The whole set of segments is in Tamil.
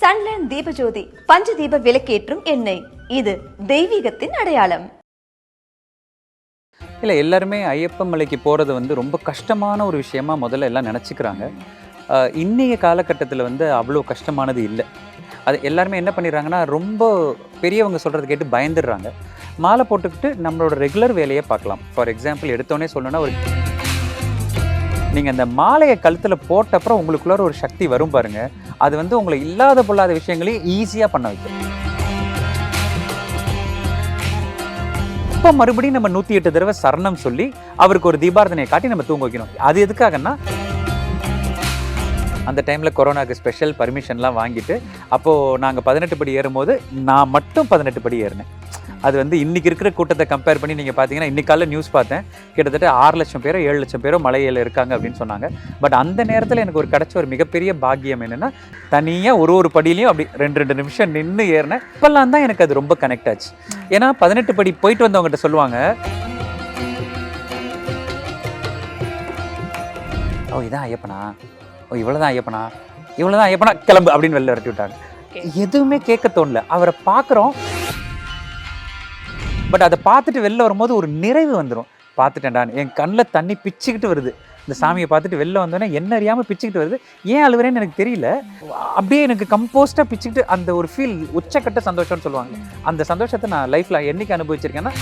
சன்லேண்ட் தீபஜோதி பஞ்சதீப விளக்கேற்றும் எண்ணெய். இது தெய்வீகத்தின் அடையாளம். இல்லை எல்லாருமே ஐயப்பன் மலைக்கு போகிறது வந்து ரொம்ப கஷ்டமான ஒரு விஷயமா முதல்ல எல்லாம் நினச்சிக்கிறாங்க. இன்றைய காலகட்டத்தில் வந்து அவ்வளோ கஷ்டமானது இல்லை. அது எல்லாருமே என்ன பண்ணிடுறாங்கன்னா ரொம்ப பெரியவங்க சொல்கிறது கேட்டு பயந்துடுறாங்க. மாலை போட்டுக்கிட்டு நம்மளோட ரெகுலர் வேலையை பார்க்கலாம். ஃபார் எக்ஸாம்பிள் எடுத்தோடனே சொல்லணும்னா ஒரு நீங்கள் அந்த மாலையை கழுத்தில் போட்ட அப்புறம் உங்களுக்குள்ளார ஒரு சக்தி வரும் பாருங்க. அது வந்து உங்களை இல்லாத பொல்லாத விஷயங்களையும் ஈஸியாக பண்ண வைக்கும். இப்போ மறுபடியும் நம்ம நூற்றி எட்டு தடவை சரணம் சொல்லி அவருக்கு ஒரு தீபாரதனையை காட்டி நம்ம தூங்க வைக்கணும். அது எதுக்காகன்னா அந்த டைமில் கொரோனாவுக்கு ஸ்பெஷல் பர்மிஷன்லாம் வாங்கிட்டு அப்போது நாங்கள் பதினெட்டு படி ஏறும்போது நான் மட்டும் பதினெட்டு படி ஏறினேன். அது வந்து இன்னைக்கு இருக்கிற கூட்டத்தை கம்பேர் பண்ணி நீங்கள் பார்த்தீங்கன்னா இன்னைக்கு காலைல நியூஸ் பார்த்தேன். கிட்டத்தட்ட ஆறு லட்சம் பேரோ ஏழு லட்சம் பேரோ மலையில் இருக்காங்க அப்படின்னு சொன்னாங்க. பட் அந்த நேரத்தில் எனக்கு ஒரு கிடைச்ச ஒரு மிகப்பெரிய பாக்கியம் என்னென்னா தனியாக ஒரு ஒரு படியிலையும் அப்படி ரெண்டு ரெண்டு நிமிஷம் நின்று ஏறினேன். இப்போல்லாம் தான் எனக்கு அது ரொம்ப கனெக்ட் ஆச்சு. ஏன்னா பதினெட்டு படி போயிட்டு வந்தவங்ககிட்ட சொல்லுவாங்க ஓ இதான் ஐயப்பனா? ஓ இவ்வளோதான் ஐயப்பனா? இவ்வளோதான் ஐயப்பனா? கிளம்பு அப்படின்னு வெளில விரட்டி விட்டாங்க. எதுவுமே கேட்க தோணல. அவரை பார்க்குறோம். பட் அதை பார்த்துட்டு வெளில வரும்போது ஒரு நிறைவு வந்துடும் பார்த்துட்டேன்டா என் கண்ணில் தண்ணி பிச்சுக்கிட்டு வருது. இந்த சாமியை பார்த்துட்டு வெளில வந்தோடனே என்ன அறியாமல் பிச்சுக்கிட்டு வருது. ஏன் அழுவுறேன்னு எனக்கு தெரியல. அப்படியே எனக்கு கம்போஸ்டாக பிச்சுக்கிட்டு அந்த ஒரு ஃபீல் உச்சக்கட்ட சந்தோஷம்னு சொல்லுவாங்க. அந்த சந்தோஷத்தை நான் லைஃப்பில் என்னைக்கு அனுபவிச்சிருக்கேன்னா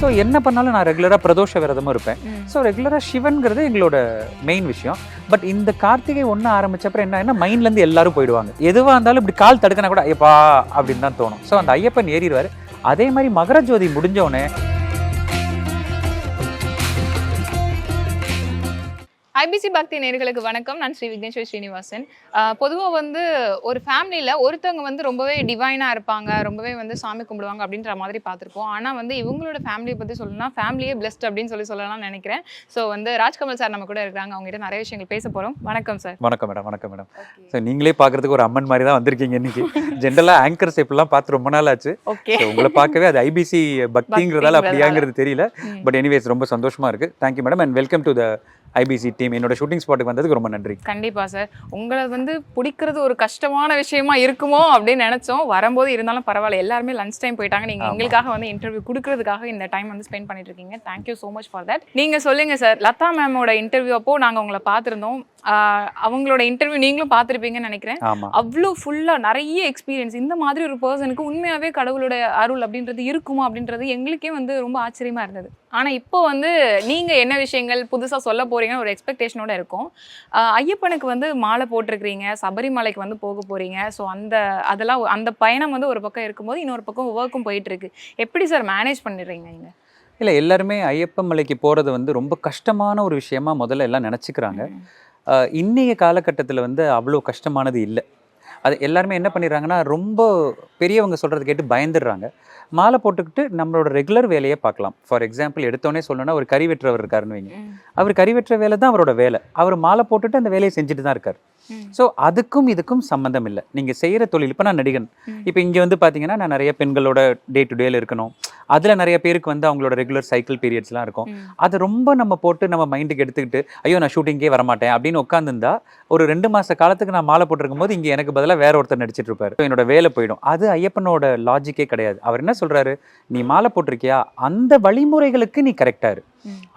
ஸோ என்ன பண்ணாலும் நான் ரெகுலராக பிரதோஷ விரதமும் இருப்பேன். ஸோ ரெகுலராக சிவன்கிறது எங்களோட மெயின் விஷயம். பட் இந்த கார்த்திகை ஒன்று ஆரம்பிச்சப்பறம் என்ன மைண்ட்லேருந்து எல்லாரும் போயிடுவாங்க. எதுவாக இருந்தாலும் இப்படி கால் தடுக்கினா கூட ஐயப்பா! அப்படின்னு தான் தோணும். ஸோ அந்த ஐயப்பன் ஏறிடுவார். அதே மாதிரி மகர ஜோதி முடிஞ்ச ஐபிசி பக்தி நேர்களுக்கு வணக்கம். நான் ஸ்ரீ விக்னேஸ்வர் ஸ்ரீனிவாசன். பொதுவாக வந்து ஒரு ஃபேமிலியில் ஒருத்தவங்க வந்து ரொம்பவே டிவைனாக இருப்பாங்க ரொம்பவே வந்து சாமி கும்பிடுவாங்க அப்படின்ற மாதிரி பார்த்துருப்போம். ஆனால் வந்து இவங்களோட ஃபேமிலியை பற்றி சொல்லணும்னா ஃபேமிலியே பெஸ்ட் அப்படின்னு சொல்லி சொல்லலாம்னு நினைக்கிறேன். ஸோ வந்து ராஜ்கமல் சார் நம்ம கூட இருக்கிறாங்க அவங்ககிட்ட நிறைய விஷயங்கள் பேச போகிறோம் வணக்கம் சார் வணக்கம் மேடம் வணக்கம் மேடம் ஸோ நீங்களே பார்க்கறதுக்கு ஒரு அம்மன் மாதிரி தான் வந்திருக்கீங்க இன்னைக்கு. ஜென்ரலாக ஆங்கர்ஸ் இப்பெல்லாம் பார்த்து ரொம்ப நாள் ஆச்சு. ஓகே உங்களை பார்க்கவே அது ஐபிசி பக்திங்கிறதால. அப்படியாங்கிறது தெரியல. பட் எனிவேஸ் ரொம்ப சந்தோஷமா இருக்கு. Thank you madam and welcome to the IBC team என்னோட ஷூட்டிங் ஸ்பாட்டுக்கு வந்ததுக்கு ரொம்ப நன்றி. கண்டிப்பா சார் உங்களை வந்து பிடிக்கிறது ஒரு கஷ்டமான விஷயமா இருக்குமோ அப்படின்னு நினைச்சோம். வரும்போது இருந்தாலும் பரவாயில்ல. எல்லாருமே லஞ்ச் டைம் போயிட்டாங்க. நீங்க. எங்களுக்காக வந்து இன்டர்வியூ கொடுக்கறதுக்காக இந்த டைம் வந்து ஸ்பெண்ட் பண்ணிட்டு இருக்கீங்க thank you so much for that நீங்க சொல்லுங்க சார் லதா மேமோட இன்டர்வியூ அப்போ நாங்க உங்களை பார்த்திருந்தோம். அவங்களோட இன்டர்வியூ நீங்களும் பார்த்திருப்பீங்கன்னு நினைக்கிறேன். அவ்வளோ ஃபுல்லாக நிறைய எக்ஸ்பீரியன்ஸ் இந்த மாதிரி ஒரு பர்சனுக்கு உண்மையாகவே கடவுளோட அருள் அப்படின்றது இருக்குமா அப்படின்றது எங்களுக்கே வந்து ரொம்ப ஆச்சரியமா இருந்தது. ஆனால் இப்போ வந்து நீங்கள் என்ன விஷயங்கள் புதுசாக சொல்ல போறீங்கன்னு ஒரு எக்ஸ்பெக்டேஷனோட இருக்கும். ஐயப்பனுக்கு வந்து மாலை போட்டிருக்கிறீங்க சபரிமலைக்கு வந்து போக போறீங்க. ஸோ அந்த அதெல்லாம் அந்த பயணம் வந்து ஒரு பக்கம் இருக்கும்போது இன்னொரு பக்கம் ஒர்க்கும் போயிட்டு இருக்கு எப்படி சார் மேனேஜ் பண்ணிடுறீங்க நீங்க இல்லை எல்லாருமே ஐயப்பன் மலைக்கு போகிறது வந்து ரொம்ப கஷ்டமான ஒரு விஷயமா முதல்ல எல்லாம் நினச்சிக்கிறாங்க. இன்றைய காலகட்டத்தில் வந்து அவ்வளோ கஷ்டமானது இல்லை. அது எல்லாருமே என்ன பண்ணிடுறாங்கன்னா ரொம்ப பெரியவங்க சொல்கிறது கேட்டு பயந்துடுறாங்க. மாலை போட்டுக்கிட்டு நம்மளோட ரெகுலர் வேலையை பார்க்கலாம். ஃபார் எக்ஸாம்பிள் எடுத்தோடனே சொல்லணும்னா ஒரு கறி வெட்டுறவர் இருக்காருன்னு வைங்க. அவர் கறி வெட்டுற வேலை தான் அவரோட வேலை. அவர் மாலை போட்டுட்டு அந்த வேலையை செஞ்சுட்டு தான் இருக்கார். ஸோ அதுக்கும் இதுக்கும் சம்மந்தம் இல்லை. நீங்கள் செய்கிற தொழில் இப்போ நான் நடிகன். இப்போ இங்கே வந்து பார்த்தீங்கன்னா நான் நிறைய பெண்களோட டே டு டேல இருக்கணும். அதில் நிறைய பேருக்கு வந்து அவங்களோட ரெகுலர் சைக்கிள் பீரியட்ஸ்லாம் இருக்கும். அது ரொம்ப நம்ம போட்டு நம்ம மைண்டுக்கு எடுத்துக்கிட்டு ஐயோ நான் ஷூட்டிங்கே வரமாட்டேன் அப்படின்னு உட்காந்துருந்தா ஒரு ரெண்டு மாச காலத்துக்கு நான் மாலை போட்டிருக்கும் போது இங்கே எனக்கு பதிலாக வேற ஒருத்தர் நடிச்சிட்டு இருப்பாரு. என்னோட வேலை போயிடும். அது ஐயப்பனோட லாஜிக்கே கிடையாது. அவர் என்ன சொல்றாரு நீ மாலை போட்டிருக்கியா? அந்த வழிமுறைகளுக்கு நீ கரெக்டா இரு.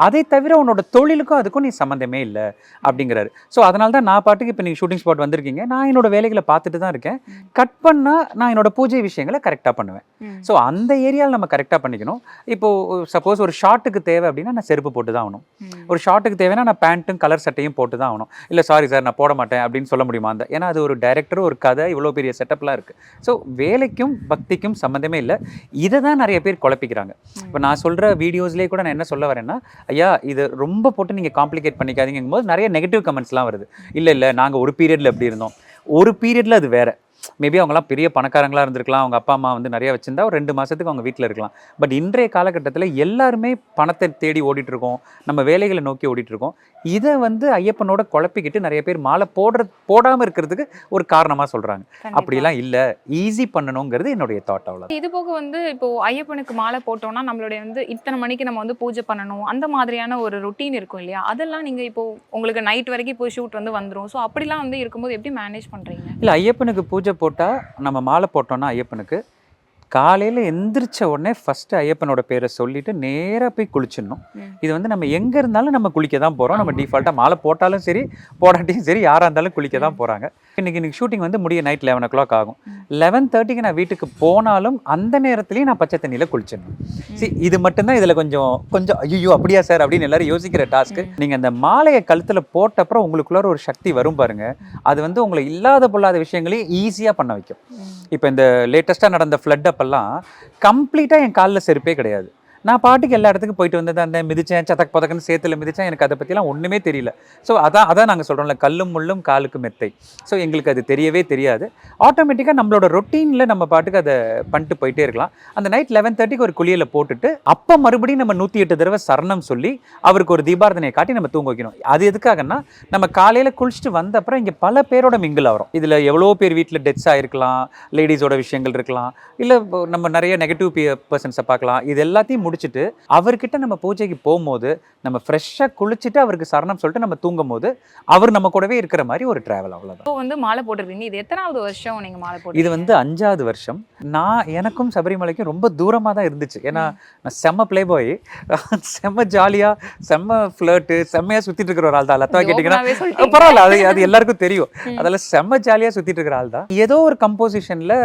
அதை தவிர உன்னோட தொழிலுக்கும் அதுக்கும் நீ சம்மந்தமே இல்லை அப்படிங்கிறாரு. ஸோ அதனால தான் நான் பாட்டுக்கு இப்போ நீங்கள் ஷூட்டிங் ஸ்பாட் வந்திருக்கீங்க. நான் என்னோட வேலைகளை பார்த்துட்டு தான் இருக்கேன். கட் பண்ணா நான் என்னோட பூஜை விஷயங்களை கரெக்டாக பண்ணுவேன். ஸோ அந்த ஏரியாவில் நம்ம கரெக்டாக பண்ணிக்கணும். இப்போ சப்போஸ் ஒரு ஷார்ட்டுக்கு தேவை அப்படின்னா நான் செருப்பு போட்டு தான் ஆகணும். ஒரு ஷார்ட்டுக்கு தேவைன்னா நான் பேண்ட்டும் கலர் சட்டையும் போட்டு தான் ஆகணும். இல்லை சாரி சார் நான் போட மாட்டேன் அப்படின்னு சொல்ல முடியுமா? அந்த ஏன்னா அது ஒரு டைரக்டர் ஒரு கதை இவ்வளோ பெரிய செட்டப்லாம் இருக்குது ஸோ வேலைக்கும் பக்திக்கும் சம்மந்தமே இல்லை. இதை தான் நிறைய பேர் குழப்பிக்கிறாங்க. இப்போ நான் சொல்கிற வீடியோஸ்லேயே கூட நான் என்ன சொல்ல வரேன்னா ஐயா இதை ரொம்ப போட்டு நீங்கள் காம்ப்ளிகேட் பண்ணிக்காதீங்கும் போது நிறைய நெகட்டிவ் கமெண்ட்ஸ்லாம் வருது. இல்லை இல்லை நாங்கள் ஒரு பீரியடில் எப்படி இருந்தோம்? ஒரு பீரியடில் அது வேற. மேபி அவங்கலாம் பெரிய பணக்காரங்களா இருந்திருக்கலாம். அவங்க அப்பா அம்மா வந்து நிறைய வச்சிருந்தா ஒரு ரெண்டு மாசத்துக்கு அவங்க வீட்டில் இருக்கலாம். பட் இன்றைய காலகட்டத்தில் எல்லாருமே பணத்தை தேடி ஓடிட்டு இருக்கோம். நம்ம வேலைகளை நோக்கி ஓடிட்டு இருக்கோம். இதை வந்து ஐயப்பனோட குழப்பிக்கிட்டு நிறைய பேர் மாலை போடுற போடாம இருக்கிறதுக்கு ஒரு காரணமா சொல்றாங்க. கண்டிப்பா. அப்படிலாம் இல்ல. ஈஸி பண்ணணுங்கிறது என்னுடைய தாட் அவ்வளோ இது போக வந்து இப்போ ஐயப்பனுக்கு மாலை போட்டோம்னா நம்மளுடைய வந்து இத்தனை மணிக்கு நம்ம வந்து பூஜை பண்ணணும். அந்த மாதிரியான ஒரு ருட்டீன் இருக்கும் இல்லையா? அதெல்லாம் நீங்க இப்போ உங்களுக்கு நைட் வரைக்கும் இப்போ ஷூட் வந்து வந்துரும். ஸோ அப்படிலாம் வந்து இருக்கும்போது எப்படி மேனேஜ் பண்றீங்க? இல்லை ஐயப்பனுக்கு பூஜை போட்டால் நம்ம மாலை போட்டோம்னா ஐயப்பனுக்கு காலையில் எந்திரிச்ச உடனே ஃபஸ்ட்டு ஐயப்பனோட பேரை சொல்லிட்டு நேராக போய் குளிச்சிடணும். இது வந்து நம்ம எங்கே இருந்தாலும் நம்ம குளிக்க தான் போகிறோம் நம்ம. டிஃபால்ட்டாக மாலை போட்டாலும் சரி போடாட்டியும் சரி யாராக இருந்தாலும் குளிக்க தான் போகிறாங்க இன்னைக்கு இன்னைக்கு ஷூட்டிங் வந்து முடிய நைட் லெவன் ஓ கிளாக் ஆகும். லெவன் தேர்ட்டிக்கு நான் வீட்டுக்கு போனாலும் அந்த நேரத்துலையும் நான் பச்சை தண்ணியில் குளிச்சிடணும். சரி இது மட்டும்தான் இதில் கொஞ்சம் கொஞ்சம் ஐயோ அப்படியா சார்? அப்படின்னு எல்லாரும் யோசிக்கிற டாஸ்க்கு நீங்கள் அந்த மாலையை கழுத்தில் போட்ட அப்புறம் உங்களுக்குள்ளார ஒரு சக்தி வரும் பாருங்க. அது வந்து உங்களை இல்லாத பொல்லாத விஷயங்களையும் ஈஸியாக பண்ண வைக்கும். இப்போ இந்த லேட்டஸ்ட்டாக நடந்த ஃப்ளட் அப்போல்லாம் கம்ப்ளீட்டாக என் காலில் செருப்பே கிடையாது. நான் பாட்டுக்கு எல்லா இடத்துக்கும் போயிட்டு வந்தது அந்த மிதிச்சேன் சதக் பதக்கன்னு சேத்துல மிதிச்சேன். எனக்கு அதை பற்றிலாம் ஒன்றுமே தெரியல. ஸோ அதான் அதான் நாங்கள் சொல்கிறோம்ல கல்லும் முள்ளும் காலுக்கு மெத்தை. ஸோ எங்களுக்கு அது தெரியவே தெரியாது. ஆட்டோமேட்டிக்காக நம்மளோட ரொட்டீனில் நம்ம பாட்டுக்கு அதை பண்ணிட்டு போயிட்டே இருக்கலாம். அந்த நைட் லெவன் தேர்ட்டிக்கு ஒரு குளியில் போட்டுட்டு அப்போ மறுபடியும் நம்ம நூற்றி எட்டு தடவை சரணம் சொல்லி அவருக்கு ஒரு தீபாரதனையை காட்டி நம்ம தூங்க வைக்கணும். அது எதுக்காகன்னா நம்ம காலையில் குளிச்சுட்டு வந்த அப்புறம் இங்கே பல பேரோட மிங்கிள் ஆகிறோம் இதில் எவ்வளோ பேர் வீட்டில் டெத்ஸ் ஆகிருக்கலாம் லேடிஸோட விஷயங்கள் இருக்கலாம் இல்லை நம்ம நிறைய நெகட்டிவ் பர்சன்ஸை பார்க்கலாம். இது எல்லாத்தையும் முடிச்சுட்டு அவர்கிட்ட நம்ம பூஜைக்கு போகும்போது நம்ம ஃப்ரெஷ்ஷாக குளிச்சுட்டு அவருக்கு சரணம் சொல்லிட்டு நம்ம தூங்கும் போது அவர் நம்ம கூடவே இருக்கிற மாதிரி ஒரு ட்ராவல் அவ்வளோதான் இப்போ வந்து மாலை போட்டிருக்கீங்க இது எத்தனாவது வருஷம் நீங்க மாலை போட்டு இது வந்து அஞ்சாவது வருஷம். நான் எனக்கும் சபரிமலைக்கும் ரொம்ப தூரமாக தான் இருந்துச்சு. ஏன்னா நான் செம்ம ப்ளே பாய் செம்ம ஜாலியாக செம்ம ஃப்ளர்ட்டு செம்மையாக சுற்றிட்டு இருக்கிற ஒரு ஆள் தான். லத்தா கேட்டிங்கன்னா பரவாயில்ல. அது அது எல்லாருக்கும் தெரியும். அதெல்லாம் செம்ம ஜாலியாக சுற்றிட்டு இருக்கிற ஆள் தான். ஏதோ ஒரு கம்போசிஷனில்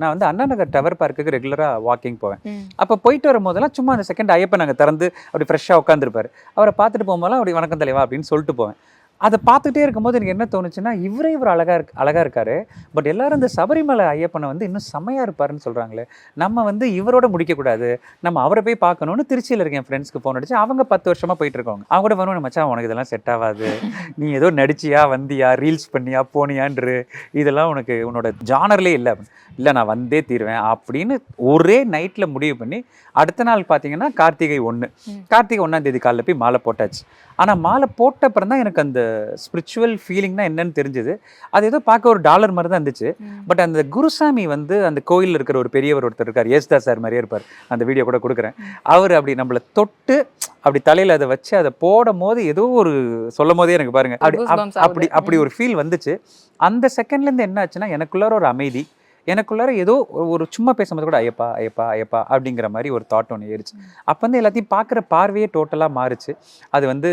நான் வந்து அண்ணா நகர் டவர் பார்க்குக்கு ரெகுலராக வாக்கிங் போவேன். அப்போ போயிட்டு வரும்போதெல்லாம் சும்மா அந்த செகண்ட் ஐயப்பன் அங்கே திறந்து அப்படி ஃப்ரெஷ்ஷாக உட்காந்துருப்பார் அவரை பார்த்துட்டு போகும்போது அப்படி வணக்கம் தலைவா அப்படின்னு சொல்லிட்டு போவேன். அதை பார்த்துட்டே இருக்கும்போது எனக்கு என்ன தோணுச்சுன்னா இவரே இவர் அழகா இருக்கு அழகா இருக்காரு. பட் எல்லாரும் இந்த சபரிமலை ஐயப்பனை வந்து இன்னும் செம்மையா இருப்பாருன்னு சொல்றாங்களே. நம்ம வந்து இவரோட முடிக்கக்கூடாது நம்ம அவரை போய் பார்க்கணும்னு திருச்சியில் இருக்கேன் என் ஃப்ரெண்ட்ஸ்க்கு ஃபோன் அடிச்சு அவங்க பத்து வருஷமா போயிட்டு இருக்காங்க அவங்க கூட வருவாங்க மச்சான் உனக்கு இதெல்லாம் செட் ஆகாது. நீ ஏதோ நடிச்சியா வந்தியா ரீல்ஸ் பண்ணியா போனியான்று. இதெல்லாம் உனக்கு உன்னோட ஜானர்லே இல்லை. இல்லை நான் வந்தே தீருவேன். அப்படின்னு ஒரே நைட்டில் முடிவு பண்ணி அடுத்த நாள் பார்த்தீங்கன்னா கார்த்திகை ஒன்று. கார்த்திகை ஒன்றாம் தேதி காலைல போய் மாலை போட்டாச்சு. ஆனால் மாலை போட்ட அப்புறம் தான் எனக்கு அந்த ஸ்பிரிச்சுவல் ஃபீலிங்னா என்னன்னு தெரிஞ்சது. அது ஏதோ பார்க்க ஒரு டாலர் மாதிரி தான் இருந்துச்சு. பட் அந்த குருசாமி வந்து அந்த கோயிலில் இருக்கிற ஒரு பெரியவர் ஒருத்தர் இருக்கார். ஏஸ்தா சார் மாதிரியே இருப்பார். அந்த வீடியோ கூட கொடுக்குறேன். அவர் அப்படி நம்மளை தொட்டு அப்படி தலையில் அதை வச்சு அதை போடும் போது ஏதோ ஒரு சொல்லும் போதே எனக்கு பாருங்க. அப்படி. அப்படி அப்படி ஒரு ஃபீல் வந்துச்சு. அந்த செகண்ட்லேருந்து என்ன ஆச்சுன்னா எனக்குள்ளார ஒரு அமைதி. எனக்குள்ளார ஏதோ ஒரு- சும்மா பேசும்போது கூட ஐயப்பா ஐயப்பா ஐயப்பா அப்படிங்கிற மாதிரி ஒரு தாட் ஒன்று ஏறிச்சு அப்போ வந்து எல்லாத்தையும் பார்க்குற பார்வையே டோட்டலாக மாறுச்சு. அது வந்து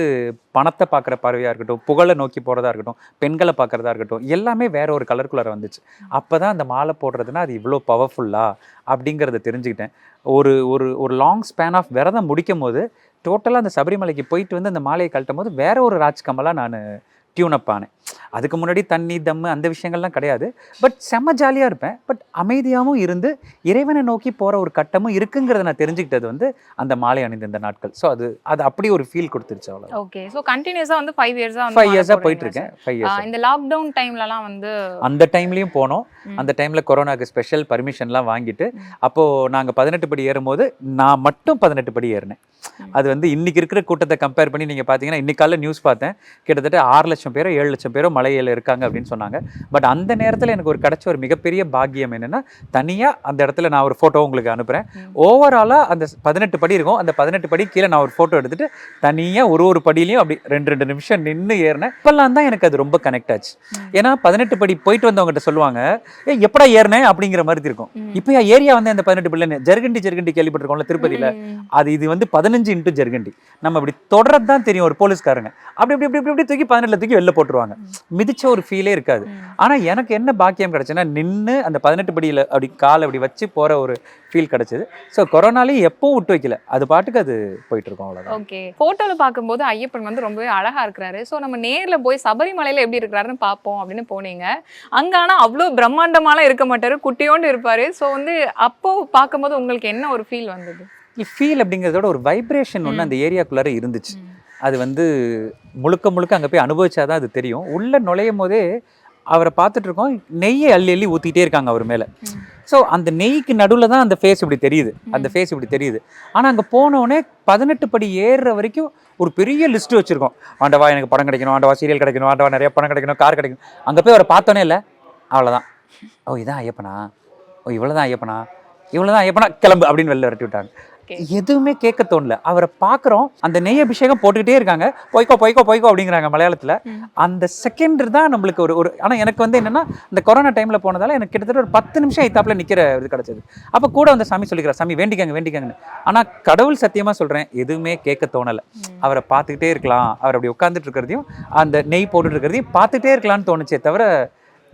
பணத்தை பார்க்குற பார்வையாக இருக்கட்டும் புகழை நோக்கி போகிறதா இருக்கட்டும் பெண்களை பார்க்குறதா இருக்கட்டும் எல்லாமே வேற ஒரு கலருக்குள்ளார வந்துச்சு. அப்போ தான் அந்த மாலை போடுறதுன்னா அது இவ்வளோ பவர்ஃபுல்லா அப்படிங்கிறத தெரிஞ்சுக்கிட்டேன். ஒரு ஒரு ஒரு லாங் ஸ்பேன் ஆஃப் விரதம் முடிக்கும் போது டோட்டலாக அந்த சபரிமலைக்கு போயிட்டு வந்து அந்த மாலையை கழட்டும் போது வேற ஒரு ராஜ்கமலாக நான் டியூன் அப் ஆனேன். அதுக்கு முன்னாடி தண்ணி தம்மு அந்த விஷயங்கள்லாம் கிடையாது. பட் செம்ம ஜாலியாக இருப்பேன். பட் அமைதியாகவும் இருந்து இறைவனை நோக்கி போகிற ஒரு கட்டமும் இருக்குங்கிறத நான் தெரிஞ்சுக்கிட்டது வந்து அந்த மாலை அணிந்த இந்த நாட்கள். ஸோ அது அது அப்படி ஒரு ஃபீல் கொடுத்துருச்சு அவ்வளோ ஓகே ஸோ கண்டினியூஸா வந்து ஃபைவ் இயர்ஸா வந்து ஃபைவ் இயர்ஸாக போயிட்டு இருக்கேன் ஃபைவ்? இயர்ஸ் இந்த லாக்டவுன் டைம்லலாம் வந்து அந்த டைம்லயும் போனோம். அந்த டைம்ல கொரோனாக்கு ஸ்பெஷல் பர்மிஷன்லாம் வாங்கிட்டு ம். அப்போ நாங்க பதினெட்டு படி ஏறும்போது நான் மட்டும் பதினெட்டு படி ஏறினேன். அது வந்து இன்னைக்கு இருக்கிற கூட்டத்தை கம்பேர் பண்ணி நீங்க பாத்தீங்கன்னா இன்னைக்கு காலைல நியூஸ் பார்த்தேன். கிட்டத்தட்ட ஆறு லட்சம் பேரோ ஏழு லட்சம் பேரோ மலையில இருக்காங்க அப்படின்னு சொன்னாங்க. பட் அந்த நேரத்துல எனக்கு ஒரு கிடைச்ச ஒரு மிகப்பெரிய பாக்கியம் என்னன்னா தனியா அந்த இடத்துல நான் ஒரு போட்டோ உங்களுக்கு அனுப்புறேன். ம். ஓவராலா அந்த பதினெட்டு படி இருக்கும். அந்த பதினெட்டு படி கீழே நான் ஒரு போட்டோ எடுத்துட்டு தனியா ஒரு ஒரு படியிலையும் அப்படி ரெண்டு ரெண்டு நிமிஷம் நின்று ஏறினேன். இப்பெல்லாம் தான் எனக்கு அது ரொம்ப கனெக்ட் ஆச்சு. ஏன்னா பதினெட்டு படி போயிட்டு வந்தவங்ககிட்ட சொல்லுவாங்க ஏ எப்படா ஏறினேன் அப்படிங்கிற மாதிரி இருக்கும். ம். இப்பயா ஏரியா வந்து அந்த பதினெட்டு பிள்ளைன்னு ஜெர்கண்டி ஜெர்கண்டி கேள்விப்பட்டிருக்கோம்ல திருப்பதியில. அது இது வந்து பதினஞ்சு இன்ட்டு ஜெர்கண்டி. நம்ம இப்படி தொடர்றது தான் தெரியும் ஒரு போலீஸ்காரங்க. அப்படி இப்படி இப்படி இப்படி தூக்கி பதினெட்டுல தூக்கி வெளில போட்டுருவாங்க. மிதிச்ச ஒரு ஃபீலே இருக்காது. ம். ஆனா எனக்கு என்ன பாக்கியம் கிடைச்சுன்னா நின்று அந்த பதினெட்டு படியில அப்படி காலை அப்படி வச்சு போற ஒரு ஃபீல் கிடைச்சது. ஸோ கொரோனாலையும் எப்பவும் விட்டு வைக்கல. அது பாட்டுக்கு அது போயிட்டு இருக்கோம் அவ்வளவுதான். ஓகே. போட்டோல பார்க்கும்போது ஐயப்பன் வந்து ரொம்பவே அழகா இருக்கிறாரு. சோ நம்ம நேர்ல போய் சபரிமலையில எப்படி இருக்கிறாருன்னு பார்ப்போம் அப்படின்னு போனீங்க. அங்க ஆனா அவ்வளோ பிரம்மாண்டமாலாம் இருக்க மாட்டாரு. குட்டியோண்டு இருப்பாரு. சோ வந்து அப்போ பார்க்கும்போது உங்களுக்கு என்ன ஒரு ஃபீல் வந்தது? ஃபீல் அப்படிங்கிறதோட ஒரு வைப்ரேஷன் ஒன்று. அந்த ஏரியாக்குள்ளார இருந்துச்சு. அது வந்து முழுக்க முழுக்க அங்கே போய் அனுபவிச்சாதான் அது தெரியும். உள்ள நுழையும் போதே அவரை பார்த்துட்டு இருக்கோம். நெய்யை அள்ளி அள்ளி ஊற்றிட்டே இருக்காங்க அவர் மேலே. ஸோ அந்த நெய்க்கு நடுவில் தான் அந்த ஃபேஸ் இப்படி தெரியுது. அந்த ஃபேஸ் இப்படி தெரியுது. ஆனால் அங்கே போனோடனே பதினெட்டு படி ஏறுற வரைக்கும் ஒரு பெரிய லிஸ்ட் வச்சுருக்கோம். ஆண்டவா எனக்கு படம் கிடைக்கணும். ஆண்டவா சீரியல் கிடைக்கணும். ஆண்டவா நிறைய படம் கிடைக்கணும். கார் கிடைக்கணும். அங்கே போய் அவரை பார்த்தோன்னே இல்லை. அவ்வளோதான் ஓ இதான் ஐயப்பனா? ஓ இவ்வளோதான் ஐயப்பனா? இவ்வளோதான் ஐயப்பனா? கிளம்பு அப்படின்னு வெளில விரட்டி விட்டாங்க. எதுவுமே கேட்க தோணல. அவரை பார்க்குறோம் அந்த நெய் அபிஷேகம் போட்டுக்கிட்டே இருக்காங்க. பொய்க்கோ பொய்க்கோ பொய்க்கோ அப்படிங்கிறாங்க மலையாளத்தில். அந்த செகண்ட் தான் நம்மளுக்கு ஒரு ஒரு ஆனால் எனக்கு வந்து என்னன்னா இந்த கொரோனா டைமில் போனதால எனக்கு கிட்டத்தட்ட ஒரு பத்து நிமிஷம் ஐத்தாப்புல நிற்கிற இது கிடச்சது. அப்போ கூட அந்த சாமி சொல்லிக்கிறார் சாமி வேண்டிக்கங்க வேண்டிக்கங்கன்னு. ஆனால் கடவுள் சத்தியமாக சொல்கிறேன் எதுவுமே கேட்க தோணலை. அவரை பார்த்துக்கிட்டே இருக்கலாம். அவர் அப்படி உட்காந்துட்டு இருக்கிறதையும் அந்த நெய் போட்டுட்டு இருக்கிறதையும் பார்த்துட்டே இருக்கலாம்னு தோணுச்சே தவிர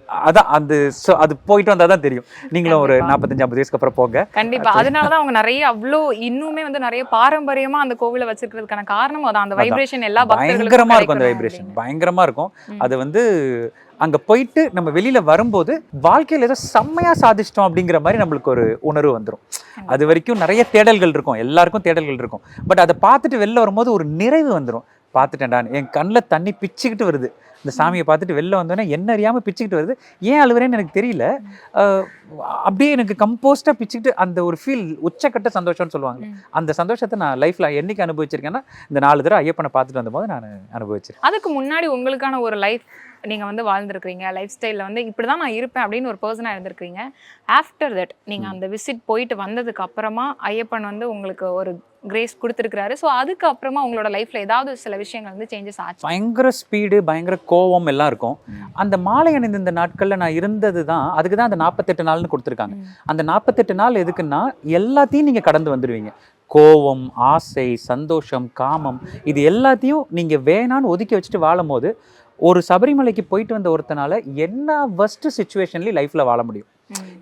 அதான் அந்த so அது போயிட்டு வந்தால் தான் தெரியும். நீங்களும் ஒரு நாற்பத்தஞ்சு ஐம்பது வயசுக்கு அப்புறம் போங்க. கண்டிப்பா. அதனாலதான் அவங்க நிறைய அவ்வளோ இன்னுமே வந்து நிறைய பாரம்பரியமா அந்த கோவிலை வச்சிருக்கிறதுக்கான காரணம் அதான். அந்த. வைப்ரேஷன் எல்லா பக்தர்களுக்கும் பயங்கரமா இருக்கும் அந்த வைப்ரேஷன் அப்படின்னு. பயங்கரமா இருக்கும். அது வந்து அங்க போயிட்டு நம்ம வெளியில வரும்போது வாழ்க்கையில ஏதோ செம்மையா சாதிச்சிட்டோம் அப்படிங்கிற மாதிரி நம்மளுக்கு ஒரு உணர்வு வந்துடும் அது வரைக்கும் நிறைய தேடல்கள் இருக்கும். எல்லாருக்கும் தேடல்கள் இருக்கும். பட் அதை பார்த்துட்டு வெளில வரும்போது ஒரு நிறைவு வந்துடும் பார்த்துட்டேன்டா என் கண்ணில் தண்ணி பிச்சுக்கிட்டு வருது. இந்த சாமியை பார்த்துட்டு வெளில வந்தோடனே என்ன அறியாமல் பிச்சுக்கிட்டு வருது? ஏன் அழுவுறேன்னு எனக்கு தெரியல. அப்படியே எனக்கு கம்போஸ்டாக பிச்சுக்கிட்டு அந்த ஒரு ஃபீல் உச்சக்கட்ட சந்தோஷம்னு சொல்லுவாங்க. அந்த சந்தோஷத்தை நான் லைஃப்ல என்னைக்கு அனுபவிச்சிருக்கேன்னா இந்த நாலு தடவை ஐயப்பனை பார்த்துட்டு வந்தபோது நான் அனுபவிச்சிருக்கேன். அதுக்கு முன்னாடி உங்களுக்கான ஒரு லைஃப் நீங்க வந்து வாழ்ந்திருக்கிறீங்க. லைஃப் ஸ்டைலில் வந்து இப்படிதான் நான் இருப்பேன் அப்படின்னு ஒரு பர்சனாக இருந்திருக்கிறீங்க. ஆஃப்டர் தட் நீங்க அந்த விசிட் போயிட்டு வந்ததுக்கு அப்புறமா ஐயப்பன் வந்து உங்களுக்கு ஒரு கிரேஸ் கொடுத்துருக்காரு ஸோ அதுக்கு அப்புறமா உங்களோட லைஃப்ல ஏதாவது சில விஷயங்கள் வந்து சேஞ்சஸ் ஆச்சு? பயங்கர ஸ்பீடு பயங்கர கோவம் எல்லாம் இருக்கும். அந்த மாலை அணிந்த இந்த நாட்கள்ல நான் இருந்தது தான் அதுக்கு தான் அந்த நாற்பத்தெட்டு நாள்னு கொடுத்துருக்காங்க. அந்த நாற்பத்தெட்டு நாள் எதுக்குன்னா எல்லாத்தையும் நீங்க கடந்து வந்துடுவீங்க கோவம் ஆசை சந்தோஷம் காமம் இது எல்லாத்தையும் நீங்க வேணான்னு ஒதுக்கி வச்சுட்டு வாழும் போது ஒரு சபரிமலைக்கு போயிட்டு வந்த ஒருத்தனால என்ன வஸ்ட் சுச்சுவேஷன்லயும் லைஃப்ல வாழ முடியும்.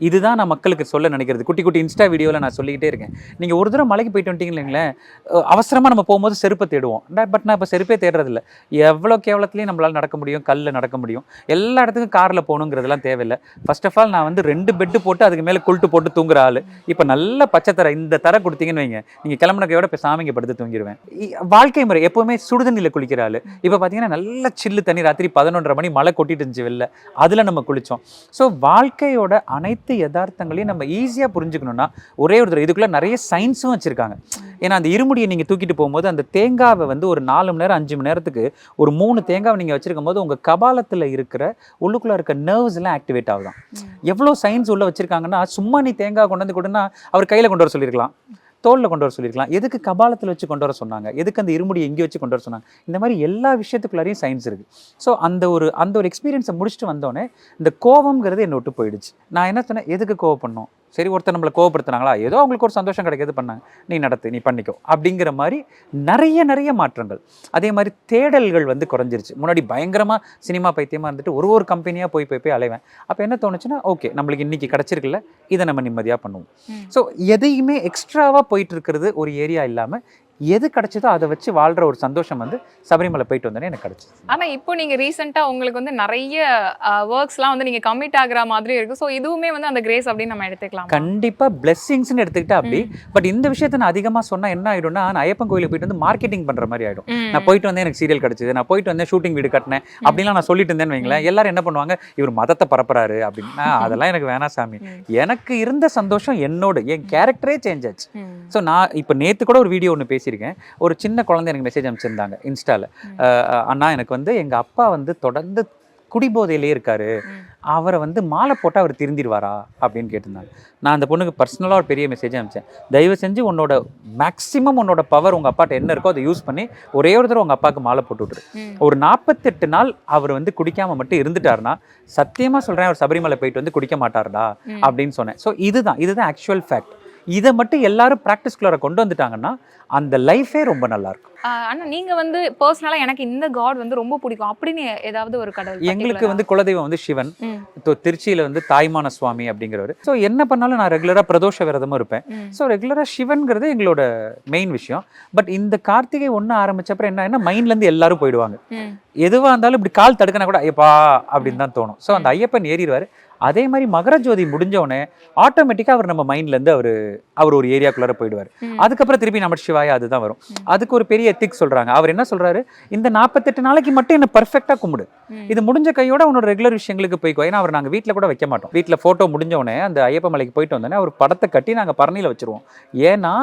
இதுதான் நான் மக்களுக்கு சொல்ல நினைக்கிறது. குட்டி குட்டி இன்ஸ்டா வீடியோவில் நான் சொல்லிக்கிட்டே இருக்கேன். நீங்கள் ஒரு தடவை மலைக்கு போயிட்டு வந்துட்டீங்களேங்களேன் அவசரமாக நம்ம போகும்போது செருப்பை தேடுவோம். பட் நான் இப்போ செருப்பே தேடுறதில்ல. எவ்வளோ கேவலத்துலேயும் நம்மளால் நடக்க முடியும் கல்லில் நடக்க முடியும். எல்லா இடத்துக்கும் காரில் போகணுங்கிறதெல்லாம் தேவையில்லை. ஃபர்ஸ்ட் ஆஃப் ஆல் நான் வந்து ரெண்டு பெட்டு போட்டு அதுக்கு மேலே கொல்ட்டு போட்டு தூங்குற ஆள். இப்போ நல்ல பச்சை தர இந்த தர கொடுத்தீங்கன்னு வைங்க. நீங்கள் கிளம்புனக்கையோட இப்போ சாமிங்க படுத்து தூங்கிடுவேன் வாழ்க்கை முறை எப்போவுமே சுடுதண்ணியில் குளிக்கிற ஆள். இப்போ பார்த்தீங்கன்னா நல்ல சில்லு தண்ணி ராத்திரி பதினொன்றரை மணி மழை கொட்டிட்டு இருந்துச்சு வெளில. அதில் நம்ம குளித்தோம் ஸோ வாழ்க்கையோட அனைத்து யதார்த்தங்களையும் நம்ம ஈஸியாக புரிஞ்சுக்கணும்னா ஒரே ஒரு இதுக்குள்ளே நிறைய சயின்ஸும் வச்சுருக்காங்க. ஏன்னா அந்த இருமுடியை நீங்கள் தூக்கிட்டு போகும்போது அந்த தேங்காவை வந்து ஒரு நாலு மணி நேரம் அஞ்சு மணி நேரத்துக்கு ஒரு மூணு தேங்காவை நீங்கள் வச்சிருக்கும் போது உங்கள் கபாலத்தில் இருக்கிற உள்ளுக்குள்ளே இருக்க நர்வ்ஸ் எல்லாம் ஆக்டிவேட் ஆகுதான். எவ்வளோ சயின்ஸ் உள்ள வச்சிருக்காங்கன்னா சும்மா நீ தேங்காய் கொண்டு வந்து கொடுன்னா அவர் கையில் கொண்டு வர சொல்லியிருக்கலாம். தோலில் கொண்டு வர சொல்லியிருக்கலாம். எதுக்கு கபாலத்தில் வச்சு கொண்டு வர சொன்னாங்க? எதுக்கு அந்த இருமுடியை எங்கே வச்சு கொண்டு வர சொன்னாங்க? இந்த மாதிரி எல்லா விஷயத்துக்குள்ளாரையும் சயின்ஸ் இருக்குது ஸோ அந்த ஒரு அந்த ஒரு எக்ஸ்பீரியன்ஸை முடிச்சுட்டு வந்தோடனே இந்த கோவம்ங்கிறது என்னை விட்டு போயிடுச்சு. நான் என்ன சொன்னேன்? எதுக்கு கோவப்படணும்? சரி ஒருத்தர் நம்மளை கோவப்படுத்துனாங்களா? ஏதோ அவங்களுக்கு ஒரு சந்தோஷம் கிடைக்கிறது பண்ணாங்க நீ நடத்து நீ பண்ணிக்கோ. அப்படிங்கிற மாதிரி நிறைய நிறைய மாற்றங்கள். அதே மாதிரி தேடல்கள் வந்து குறைஞ்சிருச்சு. முன்னாடி பயங்கரமாக சினிமா பைத்தியமாக இருந்துட்டு ஒரு ஒரு கம்பெனியாக போய் போய் போய் அலைவேன். அப்போ என்ன தோணுச்சுன்னா ஓகே நம்மளுக்கு இன்னைக்கு கிடச்சிருக்குல்ல இதை நம்ம நிம்மதியாக பண்ணுவோம். ஸோ எதையுமே எக்ஸ்ட்ராவாக போயிட்டு இருக்கிறது ஒரு ஏரியா இல்லாமல் எது கிடைச்சதோ அதை வச்சு வாழ்கிற ஒரு சந்தோஷம் வந்து சபரிமலை போயிட்டு வந்தோடனே எனக்கு கிடச்சிது. ஆனா இப்போ நீங்க ரீசெண்டா உங்களுக்கு வந்து நிறைய ஒர்க்ஸ்லாம் வந்து நீங்க கமிட் ஆகுற மாதிரி இருக்கு. ஸோ இதுவுமே வந்து அந்த கிரேஸ் அப்படின்னு நம்ம எடுத்துக்கலாம்? கண்டிப்பாக பிளெஸ்ஸிங்ஸ்னு எடுத்துக்கிட்டா அப்படி. பட் இந்த விஷயத்தை நான் அதிகமாக சொன்னால் என்ன ஆகிடும்னா நான் ஐயப்பன் கோயிலுக்கு போயிட்டு வந்து மார்க்கெட்டிங் பண்ணுற மாதிரி ஆகிடும் நான் போயிட்டு வந்தேன் எனக்கு சீரியல் கிடைச்சது. நான் போயிட்டு வந்தேன் ஷூட்டிங் வீடு கட்டினேன். அப்படின்லாம் நான் சொல்லிட்டு இருந்தேன்னு வைங்களேன். எல்லாரும் என்ன பண்ணுவாங்க? இவர் மதத்தை பரப்புறாரு அப்படின்னா. அதெல்லாம் எனக்கு வேணாம் சாமி. எனக்கு இருந்த சந்தோஷம் என்னோட. என் கேரக்டரே சேஞ்ச் ஆச்சு. ஸோ நான் இப்போ நேற்று கூட ஒரு வீடியோ ஒன்று பேசியிருக்கேன். ஒரு சின்ன குழந்தை எனக்கு மெசேஜ் அனுப்பிச்சிருந்தாங்க இன்ஸ்டாவில் அண்ணா எனக்கு வந்து எங்கள் அப்பா வந்து தொடர்ந்து குடிபோதையிலே இருக்காரு. அவரை வந்து மாலை போட்டால் அவர் திருந்திருவாரா அப்படின்னு கேட்டிருந்தாங்க. நான் அந்த பொண்ணுக்கு பர்சனலாக ஒரு பெரிய மெசேஜ் அனுப்பிச்சேன். தயவு செஞ்சு உன்னோட மேக்ஸிமம் உன்னோட பவர் உங்கள் அப்பாட்ட என்ன இருக்கோ அதை யூஸ் பண்ணி ஒரே ஒரு தடவை உங்கள் அப்பாவுக்கு மாலை போட்டு விட்டுரு. ஒரு நாற்பத்தெட்டு நாள் அவர் வந்து குடிக்காம மட்டும் இருந்துட்டாருன்னா சத்தியமா சொல்றேன் அவர் சபரிமலை போயிட்டு வந்து குடிக்க மாட்டாருடா. அப்படின்னு சொன்னேன். ஸோ இதுதான் இதுதான் ஆக்சுவல் ஃபேக்ட் இதை மட்டும் எல்லாரும் ப்ராக்டிஸ்குள்ளார கொண்டு வந்துட்டாங்கன்னா அந்த லைஃபே ரொம்ப நல்லா இருக்கும் ஆனா நீங்க வந்து பர்சனலா எனக்கு இந்த காட் வந்து ரொம்ப பிடிக்கும். அப்படின்னு ஏதாவது ஒரு கடவுள் எங்களுக்கு வந்து குலதெய்வம் வந்து சிவன் திருச்சியில வந்து தாய்மான சுவாமி அப்படிங்கிறவர். ஸோ என்ன பண்ணாலும் நான் ரெகுலரா பிரதோஷ விரதமும் இருப்பேன். ஸோ ரெகுலராக சிவன்கிறது எங்களோட மெயின் விஷயம். பட் இந்த கார்த்திகை ஒன்று ஆரம்பிச்சப்பறம் என்ன மைண்ட்ல இருந்து எல்லாரும் போயிடுவாங்க. ம். எதுவாக இருந்தாலும் இப்படி கால் தடுக்கினா கூட ஐயப்பா! அப்படின்னு தான் தோணும். ஸோ அந்த ஐயப்பன் ஏறிடுவார். அதே மாதிரி மகர ஜோதி முடிஞ்ச உடனே ஆட்டோமேட்டிக்காக அவர் நம்ம மைண்ட்லேருந்து அவர் அவர் ஒரு ஏரியாக்குள்ளார போயிடுவார். அதுக்கப்புறம் திருப்பி நம்ம சிவாயா அதுதான் வரும். அதுக்கு ஒரு பெரிய எத்திக்ஸ் சொல்றாங்க. அவர் என்ன சொல்றாரு? இந்த நாற்பத்தெட்டு நாளைக்கு மட்டும் என்ன பர்ஃபெக்டா கும்பிடு. இது முடிஞ்ச கையோட உன்னோட ரெகுலர் விஷயங்களுக்கு போய்க்கோ. ஏன்னா அவர் நாங்க வீட்ல கூட வைக்க மாட்டோம். வீட்ல போட்டோ முடிஞ்ச உடனே அந்த ஐயப்ப மலைக்கு போயிட்டு வந்தோடனே அவர் படத்தை கட்டி நாங்க பரணியில வச்சிருவோம். ஏன்னா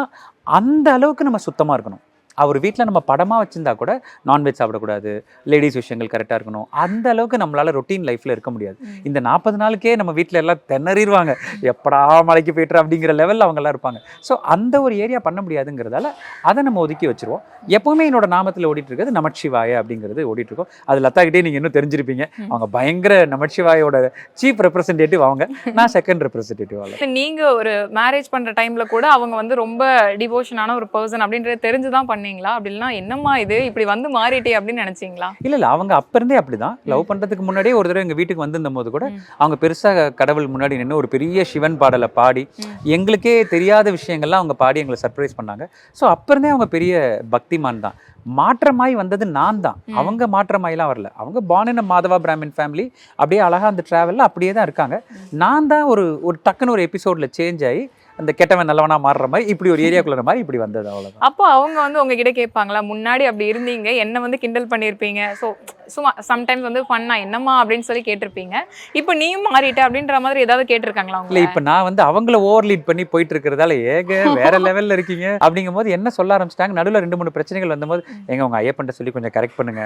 அந்த அளவுக்கு நம்ம சுத்தமா இருக்கணும். அவர் வீட்டில் நம்ம படமாக வச்சிருந்தா கூட நான்வெஜ் சாப்பிடக்கூடாது. லேடிஸ் விஷயங்கள் கரெக்டாக இருக்கணும். அந்த அளவுக்கு நம்மளால ரொட்டீன் லைஃப்பில் இருக்க முடியாது. இந்த நாற்பது நாளுக்கே நம்ம வீட்டில் எல்லாம் திணறிடுவாங்க. எப்படா மலைக்கு போய்ட்டுற அப்படிங்கிற லெவலில் அவங்கெல்லாம் இருப்பாங்க. ஸோ அந்த ஒரு ஏரியா பண்ண முடியாதுங்கிறதால அதை நம்ம ஒதுக்கி வச்சிருவோம். எப்பவுமே என்னோட நாமத்தில் ஓடிட்டு இருக்கிறது நமச்சிவாய அப்படிங்கிறது ஓடிட்டு இருக்கோம் அது லதா கிட்டே நீங்கள் இன்னும் தெரிஞ்சிருப்பீங்க. அவங்க பயங்கர நமச்சிவாயோட சீஃப் ரெப்ரசன்டேட்டிவ் அவங்க. நான் செகண்ட் ரெப்ரசன்டேட்டிவ் அவங்க. நீங்க ஒரு மேரேஜ் பண்ற டைம்ல கூட அவங்க வந்து ரொம்ப டிவோஷனான ஒரு பர்சன் அப்படின்றது தெரிஞ்சுதான் பண்ணீங்களா? அப்படின்னா என்னம்மா இது? இப்படி வந்து மாறிட்டே அப்படின்னு நினைச்சீங்களா? இல்ல இல்ல. அவங்க அப்ப இருந்தே அப்படிதான். லவ் பண்றதுக்கு முன்னாடியே ஒரு தடவை எங்க வீட்டுக்கு வந்திருந்த போது கூட. அவங்க பெருசா கடவுள் முன்னாடி நின்று ஒரு பெரிய சிவன் பாடலை பாடி. எங்களுக்கே தெரியாத விஷயங்கள்லாம் அவங்க பாடி எங்களை சர்ப்ரைஸ் பண்ணாங்க. ஸோ அப்ப இருந்தே அவங்க பெரிய பக்திமான் தான். மாற்றமாய் வந்தது நான் தான். அவங்க மாற்றமாயெல்லாம் வரல. அவங்க பானின மாதவா பிராமின் ஃபேமிலி அப்படியே அழகா அந்த டிராவல்ல அப்படியே தான் இருக்காங்க. நான் தான் ஒரு ஒரு டக்குன்னு ஒரு எபிசோட்ல சேஞ்ச் ஆகி அந்த கெட்டவன் நல்லவனா மாறுற மாதிரி இப்படி ஒரு ஏரியாக்குள்ள மாதிரி இப்படி வந்தது அவ்வளவுதான். அப்போ அவங்க வந்து உங்ககிட்ட கேட்பாங்களா முன்னாடி அப்படி இருந்தீங்க என்ன வந்து கிண்டல் பண்ணியிருப்பீங்க ஸோ சும்மா சம்டைம்ஸ் வந்து ஃபன்னா என்னம்மா? அப்படின்னு சொல்லி கேட்டிருப்பீங்க. இப்போ நீயும் மாறிட்ட அப்படின்ற மாதிரி ஏதாவது கேட்டிருக்காங்களா இல்ல இப்ப நான் வந்து அவங்கள ஓவர் லீட் பண்ணி போயிட்டு இருக்கிறதால ஏக வேற லெவல்ல இருக்கீங்க? அப்படிங்கும் போது என்ன சொல்ல ஆரம்பிச்சிட்டாங்க நடுவுல ரெண்டு மூணு பிரச்சனைகள் வந்தபோது எங்க உங்க ஐயப்பன்ட்ட சொல்லி கொஞ்சம் கரெக்ட் பண்ணுங்க.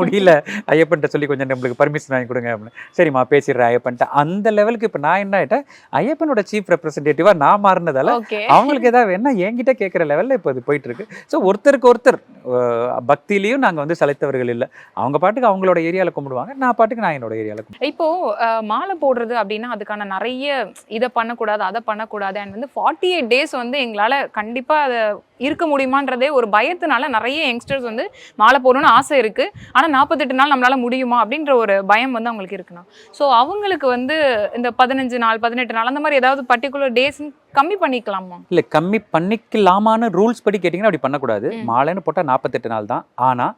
முடியல ஐயப்பன்ட்ட சொல்லி கொஞ்சம் நம்மளுக்கு பர்மிஷன் வாங்கி கொடுங்க. அப்படின்னு. சரிம்மா பேசிடுறேன் ஐயப்பன்ட்ட. அந்த லெவலுக்கு இப்ப நான் என்ன ஆயிட்டேன் ஐயப்பனோட சீஃப் ரெப்ரசன்டேட்டிவா நான் மாறினதால அவங்களுக்கு ஏதாவது வேணா என்கிட்ட கேட்குற லெவல்ல இப்போ அது போயிட்டு இருக்கு ஸோ ஒருத்தருக்கு ஒருத்தர் அஹ், பக்தியிலையும் நாங்க வந்து சலைத்தவர்கள் இல்லை. அவங்க பாட்டுக்கு அவங்களோட ஏரியால கும்பிடுவாங்க. நான் பாட்டுக்கு நான் என்னோட ஏரியால இப்போ அஹ், மாலை போடுறது அப்படின்னா அதுக்கான நிறைய இதை பண்ணக்கூடாது அதை பண்ணக்கூடாது அண்ட் வந்து ஃபார்ட்டி எயிட் டேஸ் வந்து எங்களால் கண்டிப்பாக அதை இருக்க முடியுமான்றதே ஒரு பயத்தினால நிறைய யங்ஸ்டர்ஸ் வந்து மாலை போடணும்னு ஆசை இருக்கு. ஆனால் நாற்பத்தெட்டு நாள் நம்மளால முடியுமா அப்படின்ற ஒரு பயம் வந்து அவங்களுக்கு இருக்குண்ணா ஸோ அவங்களுக்கு வந்து இந்த பதினஞ்சு நாள் பதினெட்டு நாள் அந்த மாதிரி ஏதாவது பர்டிகுலர் டேஸ் கம்மி பண்ணிக்கலாமா? இல்ல கம்மி பண்ணிக்கலாமான்னு ரூல்ஸ் படி கேட்டிங்கன்னா அப்படி பண்ணக்கூடாது. மாலைன்னு போட்டால் நாற்பத்தெட்டு நாள் தான். ஆனா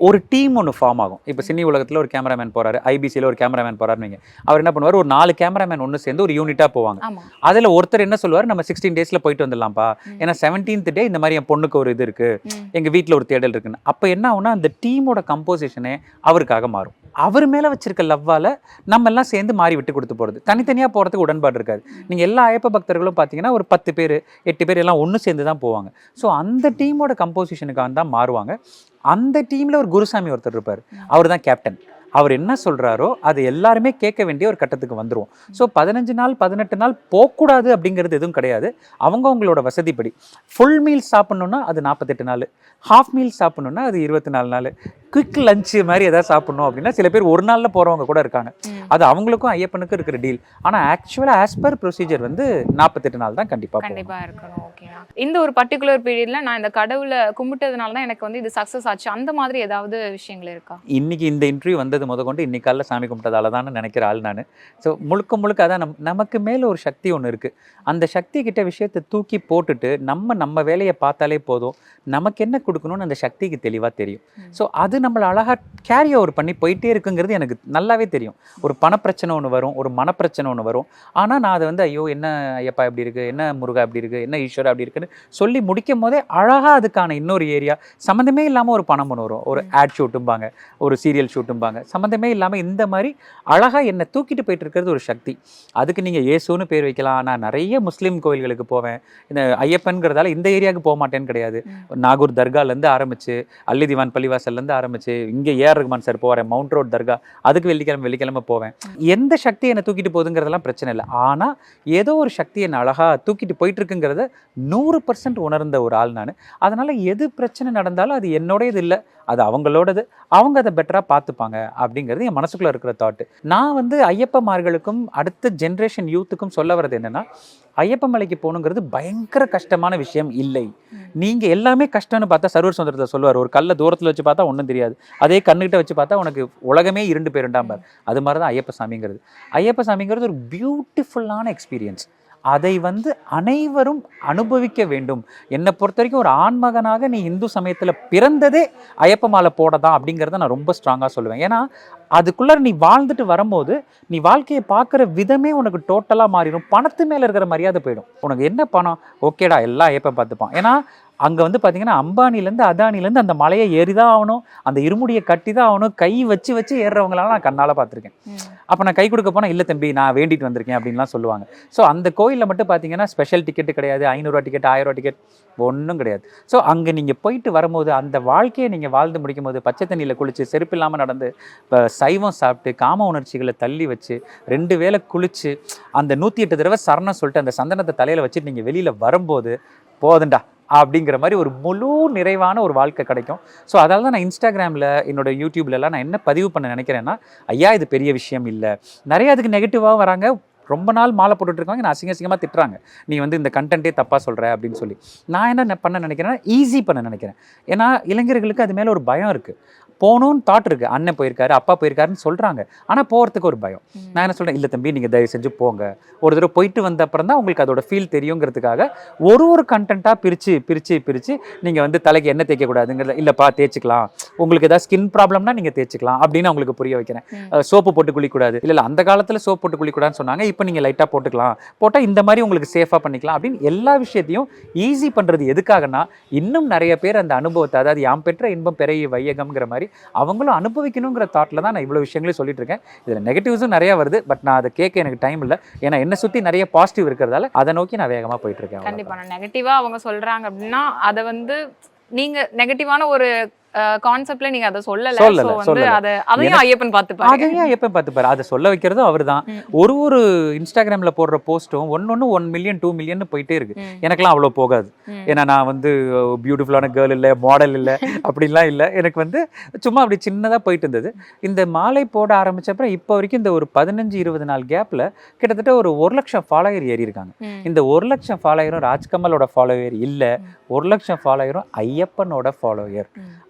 ஒரு டீம் ஒன்று ஃபார்ம் ஆகும். இப்போ சினி உலகத்துல ஒரு கேமராமேன் போறாரு ஐபிசியில் ஒரு கேமராமேன் போறாருன்னு வைங்க. அவர் என்ன பண்ணுவார்? ஒரு நாலு கேமராமேன் ஒன்று சேர்ந்து ஒரு யூனிட்டாக போவாங்க. அதுல ஒருத்தர் என்ன சொல்லுவார்? நம்ம சிக்ஸ்டீன் டேஸ்ல போயிட்டு வந்துடலாம்ப்பா. ஏன்னா செவன்டீன்த் டே இந்த மாதிரி என் பொண்ணுக்கு ஒரு இது இருக்கு. ம். எங்க வீட்ல ஒரு தேடல் இருக்குன்னு. அப்ப என்ன ஆகும்னா அந்த டீமோட கம்போசிஷனே அவருக்காக மாறும். அவர் மேல வச்சிருக்க லவ்வால நம்ம எல்லாம் சேர்ந்து மாறி விட்டு கொடுத்து போறது. தனித்தனியா போறதுக்கு உடன்பாடு இருக்காது. நீங்க எல்லா ஐயப்ப பக்தர்களும் பாத்தீங்கன்னா ஒரு பத்து பேர் எட்டு பேர் எல்லாம் ஒன்று சேர்ந்து தான் போவாங்க. ஸோ அந்த டீமோட கம்போசிஷனுக்காக தான் மாறுவாங்க. அந்த டீம்ல ஒரு குருசாமி ஒருத்தர் இருப்பார். அவர் தான் கேப்டன் அவர் என்ன சொல்றாரோ அது எல்லாருமே கேட்க வேண்டிய ஒரு கட்டத்துக்கு வந்துருவோம். ஸோ பதினஞ்சு நாள் பதினெட்டு நாள் போகக்கூடாது அப்படிங்கிறது எதுவும் கிடையாது. அவங்க அவங்களோட வசதிப்படி. ஃபுல் மீல் சாப்பிடணும்னா அது நாற்பத்தெட்டு நாள். ஹாஃப் மீல் சாப்பிடணும்னா அது இருபத்தி நாலு நாள். குவிக் லஞ்ச் மாதிரி ஏதாவது சாப்பிடணும் அப்படின்னா சில பேர் ஒரு நாளில் போகிறவங்க கூட இருக்காங்க. அது அவங்களுக்கும் ஐயப்பனுக்கும் இருக்கிற டீல் ஆனால் ஆக்சுவலாக ஆஸ் பர் ப்ரொசீஜர் வந்து நாற்பத்தெட்டு நாள் தான் கண்டிப்பாக கண்டிப்பா இருக்கணும் ஓகேண்ணா இந்த ஒரு பர்டிகுலர் பீரியட்ல நான் இந்த கடவுளை கும்பிட்டதுனால தான் எனக்கு வந்து இது சக்சஸ் ஆச்சு. அந்த மாதிரி ஏதாவது விஷயங்கள் இருக்கா? இன்னைக்கு இந்த இன்டர்வியூ வந்தது முத கொண்டு இன்னைக்கால சாமி கும்பிட்டதால தான் நினைக்கிற ஆள் நான். ஸோ முழுக்க முழுக்க அதான் நம் நமக்கு மேலே ஒரு சக்தி ஒன்று இருக்குது அந்த சக்தி கிட்ட விஷயத்தை தூக்கி போட்டுட்டு நம்ம நம்ம வேலையை பார்த்தாலே போதும். நமக்கு என்ன கொடுக்கணும்னு அந்த சக்திக்கு தெளிவாக தெரியும். ஸோ அது நம்மளை அழகாக கேரி ஓவர் பண்ணி போயிட்டே இருக்குங்கிறது எனக்கு நல்லாவே தெரியும். ஒரு பணப்பிரச்சனை ஒன்று வரும் ஒரு மனப்பிரச்சனை ஒன்று வரும். ஆனால் நான் அதை வந்து ஐயோ என்ன ஐயப்பா இப்படி இருக்குது என்ன முருகா இப்படி இருக்குது என்ன ஈஸ்வரா அப்படி இருக்குன்னு சொல்லி முடிக்கும் போதே அழகாக அதுக்கான இன்னொரு ஏரியா சம்மந்தமே இல்லாமல் ஒரு பணம் ஒன்று வரும். ஒரு ஆட் ஷூட்டும்பாங்க ஒரு சீரியல் ஷூட்டும்பாங்க சம்மந்தமே இல்லாமல் இந்த மாதிரி அழகாக என்னை தூக்கிட்டு போயிட்டு இருக்கிறது ஒரு சக்தி. அதுக்கு நீங்கள் இயேசுன்னு பேர் வைக்கலாம். நான் நிறைய முஸ்லீம் கோயில்களுக்கு போவேன். இந்த ஐயப்பன்கிறதால இந்த ஏரியாவுக்கு போக மாட்டேன்னு கிடையாது. நாகூர் தர்காலேருந்து ஆரம்பிச்சு அல்லி திவான் பள்ளிவாசல்லேருந்து ஆரம்பிச்சு இங்கே ஏஆர் ரகுமான் சார் போகிறேன் மவுண்ட் ரோட் தர்கா அதுக்கு வெள்ளிக்கிழமை வெள்ளிக்கிழமை போவேன். எந்த சக்தி என்னை தூக்கிட்டு போகுதுங்கிறதெல்லாம் பிரச்சனை இல்லை. ஆனால் ஏதோ ஒரு சக்தி என்னை அழகாக தூக்கிட்டு போயிட்டுருக்குங்கிறத நூறு பர்சன்ட் உணர்ந்த ஒரு ஆள் நான். அதனால் எது பிரச்சனை நடந்தாலும் அது என்னோடையது இல்லை. அது அவங்களோடது. அவங்க அதை பெட்டராக பார்த்துப்பாங்க அப்படிங்கிறது என் மனசுக்குள்ளே இருக்கிற தாட்டு நான் வந்து ஐயப்பமார்களுக்கும் அடுத்த ஜென்ரேஷன் யூத்துக்கும் சொல்ல வர்றது என்னென்னா ஐயப்ப மலைக்கு போகணுங்கிறது பயங்கர கஷ்டமான விஷயம் இல்லை. நீங்கள் எல்லாமே கஷ்டம்னு பார்த்தா சர்வர் சுந்தரத்தை சொல்லுவார். ஒரு கல்லை தூரத்தில் வச்சு பார்த்தா ஒன்றும் தெரியாது. அதே கண்ணுகிட்ட வச்சு பார்த்தா உனக்கு உலகமே இருண்டு பேருண்டாம்பார் அது மாதிரி தான் ஐயப்ப சாமிங்கிறது. ஐயப்ப சாமிங்கிறது ஒரு பியூட்டிஃபுல்லான எக்ஸ்பீரியன்ஸ் அதை வந்து அனைவரும் அனுபவிக்க வேண்டும். என்னை பொறுத்த வரைக்கும் ஒரு ஆண்மகனாக நீ இந்து சமயத்தில் பிறந்ததே ஐயப்ப மாலை போட தான் அப்படிங்கிறத நான் ரொம்ப ஸ்ட்ராங்காக சொல்லுவேன். ஏன்னா அதுக்குள்ள நீ வாழ்ந்துட்டு வரும்போது நீ வாழ்க்கையை பார்க்குற விதமே உனக்கு டோட்டலாக மாறிடும். பணத்து மேலே இருக்கிற மரியாதை போயிடும். உனக்கு என்ன பணம்? ஓகேடா எல்லாம் ஏப்ப பார்த்துப்பான். ஏன்னா அங்கே வந்து பார்த்தீங்கன்னா அம்பானிலேருந்து அதானிலேருந்து அந்த மலையை ஏறி தான் ஆகணும். அந்த இருமுடியை கட்டி தான் ஆகணும். கை வச்சு வச்சு ஏறுறவங்களாம் நான் கண்ணால் பார்த்துருக்கேன். அப்போ நான் கை கொடுக்க போனால் இல்லை தம்பி நான் வேண்டிட்டு வந்திருக்கேன் அப்படின்லாம் சொல்லுவாங்க. ஸோ அந்த கோயிலில் மட்டும் பார்த்தீங்கன்னா ஸ்பெஷல் டிக்கெட் கிடையாது. ஐநூறுரூவா டிக்கெட் ஆயிரம் ரூபா டிக்கெட் ஒன்றும் கிடையாது. ஸோ அங்கே நீங்கள் போயிட்டு வரும்போது அந்த வாழ்க்கையை நீங்கள் வாழ்ந்து முடிக்கும் போது பச்சை தண்ணியில் குளிச்சு செருப்பு இல்லாமல் நடந்து சைவம் சாப்பிட்டு காம உணர்ச்சிகளை தள்ளி வச்சு ரெண்டு வேளை குளிச்சு அந்த நூற்றி எட்டு தடவை சரணம் சொல்லிட்டு அந்த சந்தனத்தை தலையில் வச்சுட்டு நீங்கள் வெளியில் வரும்போது போதுண்டா அப்படிங்கிற மாதிரி ஒரு முழு நிறைவான ஒரு வாழ்க்கை கிடைக்கும். ஸோ அதால் தான் நான் இன்ஸ்டாகிராமில் என்னோட யூடியூப்லலாம் நான் என்ன பதிவு பண்ண நினைக்கிறேன்னா ஐயா இது பெரிய விஷயம் இல்லை. நிறைய அதுக்கு நெகட்டிவாக வராங்க. ரொம்ப நாள் மாலை போட்டுட்டு இருக்காங்க நான் அசிங்க அசிங்கமாக திட்டுறாங்க. நீ வந்து இந்த கண்டென்ட்டே தப்பாக சொல்கிற அப்படின்னு சொல்லி. நான் என்ன பண்ண நினைக்கிறேன்னா ஈஸி பண்ண நினைக்கிறேன். ஏன்னா இளைஞர்களுக்கு அது மேலே ஒரு பயம் இருக்குது போகணும்னு தாட் இருக்குது அண்ணன் போயிருக்காரு அப்பா போயிருக்காருன்னு சொல்கிறாங்க ஆனால் போகிறதுக்கு ஒரு பயம். நான் என்ன சொல்கிறேன் இல்லை தம்பி நீங்கள் தயவு செஞ்சு போங்க. ஒரு தடவை போயிட்டு வந்த அப்புறம் தான் உங்களுக்கு அதோட ஃபீல் தெரியுங்கிறதுக்காக ஒரு ஒரு கண்டென்ட்டாக பிரித்து பிரித்து பிரித்து நீங்கள் வந்து தலைக்கு எண்ணெய் தேய்க்கக்கூடாதுங்கிறத இல்லைப்பா தேய்ச்சிக்கலாம். உங்களுக்கு ஏதாவது ஸ்கின் ப்ராப்ளம்னா நீங்கள் தேய்ச்சிக்கலாம். அப்படின்னு அவங்களுக்கு புரிய வைக்கிறேன். சோப்பு போட்டு குளிக்கக்கூடாது இல்லை இல்லை அந்த காலத்தில் சோப்பு போட்டு குளிக்கக்கூடாதுன்னு சொன்னாங்க. இப்போ நீங்கள் லைட்டாக போட்டுக்கலாம். போட்டால் இந்த மாதிரி உங்களுக்கு சேஃபாக பண்ணிக்கலாம். அப்படின்னு எல்லா விஷயத்தையும் ஈஸி பண்ணுறது எதுக்காகனா இன்னும் நிறைய பேர் அந்த அனுபவத்தை அதாவது யாம் பெற்ற இன்பம் பெரிய வையகம்ங்கிற மாதிரி அவங்களும் அனுபவிக்கணுங்கிற தாட்டில் தான் நான் இவ்வளோ விஷயங்களையும் சொல்லிட்டு இருக்கேன். இதில் நெகட்டிவ்ஸும் நிறைய வருது பட் நான் அதை கேட்க எனக்கு டைம் இல்லை. ஏன்னா என்னை சுற்றி நிறைய பாசிட்டிவ் இருக்கிறதால அதை நோக்கி நான் வேகமாக போயிட்டு இருக்கேன் கண்டிப்பா. நெகட்டிவாக நெகட்டிவா அவங்க சொல்றாங்க அப்படின்னா அதை வந்து நீங்க நெகட்டிவான ஒரு கான்செப்ட்ல நீங்க அதை சொல்லல சொல்லல, சொல்லல. அதை அதையும் ஐயப்பன் பார்த்துப்பாரு அதையும் எப்போ பார்த்துப்பாரு அதை சொல்ல வைக்கிறதும் அவர் தான் ம். ஒரு ஒரு இன்ஸ்டாகிராமில் போடுற போஸ்ட்டும் ஒன்னொன்று ஒன் மில்லியன் டூ மில்லியன் போயிட்டே இருக்கு ம். எனக்கெல்லாம் அவ்வளோ போகாது. ஏன்னா நான் வந்து பியூட்டிஃபுல்லான கேர்ள் இல்லை மாடல் இல்லை அப்படிலாம் இல்லை எனக்கு வந்து சும்மா அப்படி சின்னதாக போயிட்டு இருந்தது இந்த மாலை போட ஆரம்பிச்சப்பறம் இப்போ வரைக்கும் இந்த ஒரு பதினஞ்சு இருபது நாள் கேப்பில் கிட்டத்தட்ட ஒரு ஒரு லட்சம் ஃபாலோயர் ஏறி இருக்காங்க. இந்த ஒரு லட்சம் ஃபாலோயரும் ராஜ்கமலோட ஃபாலோயர் இல்லை ஒரு லட்சம் ஃபாலோயரும் ஐயப்பனோட ஃபாலோயர்.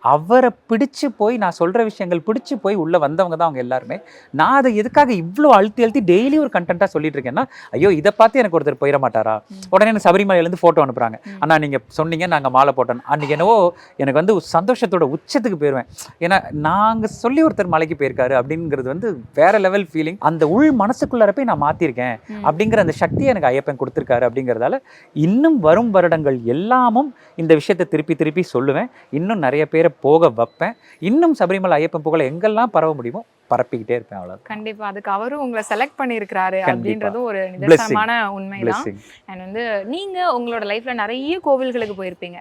அவரை பிடிச்சு போய் நான் சொல்ற விஷயங்கள் பிடிச்சு போய் உள்ள வந்தவங்க தான் அவங்க எல்லாருமே. நான் அதை எதுக்காக இவ்வளோ அழுத்தி அழுத்தி டெய்லி ஒரு கண்டென்ட்டாக சொல்லிட்டு இருக்கேன்னா ஐயோ இதை பார்த்து எனக்கு ஒருத்தர் போயிட மாட்டாரா. உடனே எனக்கு சபரிமலையிலேருந்து ஃபோட்டோ அனுப்புறாங்க. ம். அண்ணா நீங்க சொன்னீங்க நாங்க மாலை போட்டோம் அன்னைக்கு என்னவோ எனக்கு வந்து சந்தோஷத்தோட உச்சத்துக்கு போயிடுவேன் ஏன்னா நாங்க சொல்லி ஒருத்தர் மலைக்கு போயிருக்காரு அப்படிங்கிறது வந்து வேற லெவல் ஃபீலிங் அந்த உள் மனசுக்குள்ளார போய் நான் மாத்திருக்கேன் ம். அப்படிங்கிற அந்த சக்தியை எனக்கு ஐயப்பன் கொடுத்துருக்காரு அப்படிங்கிறதால இன்னும் வரும் வருடங்கள் எல்லாமும் இந்த விஷயத்தை திருப்பி திருப்பி சொல்லுவேன். இன்னும் நிறைய பேரை போக வைப்பேன். இன்னும் சபரிமலை ஐயப்பன் புகழை எங்கெல்லாம் பரவ முடியுமோ பரப்பிக்கிட்டே இருப்பேன் அவ்வளோ கண்டிப்பா. அதுக்கு அவரும் உங்களை செலக்ட் பண்ணியிருக்கிறாரு. அப்படின்றதும் ஒரு நிதர்சனமான உண்மைதான். அண்ட் வந்து நீங்க உங்களோட லைஃப்ல நிறைய கோவில்களுக்கு போயிருப்பீங்க.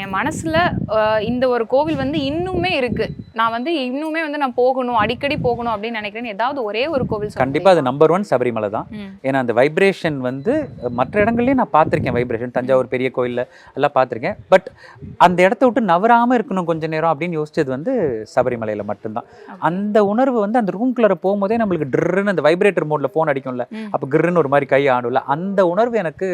என் மனசுல இந்த ஒரு கோவில் வந்து இன்னுமே இருக்கு. நான் வந்து இன்னுமே வந்து நான் போகணும் அடிக்கடி போகணும் அப்படின்னு நினைக்கிறேன் ஏதாவது ஒரே ஒரு கோவில் சொல்ல கண்டிப்பா அது நம்பர் ஒன் சபரிமலை தான். ஏன்னா அந்த வைப்ரேஷன் வந்து மற்ற இடங்கள்லயும் நான் பார்த்துருக்கேன் வைப்ரேஷன் தஞ்சாவூர் பெரிய கோயில்ல எல்லாம் பார்த்துருக்கேன். பட் அந்த இடத்த விட்டு நவராம இருக்கணும் கொஞ்ச நேரம் அப்படின்னு யோசிச்சது வந்து சபரிமலையில மட்டும்தான். அந்த உணர்வு வந்து அந்த ரூம்குள்ளார போகும்போதே நம்மளுக்கு ட்ருன்னு அந்த வைப்ரேட்டர் மோட்ல ஃபோன் அடிக்கும்ல. அப்போ கிருன்னு ஒரு மாதிரி கை ஆடும்ல. அந்த உணர்வு எனக்கு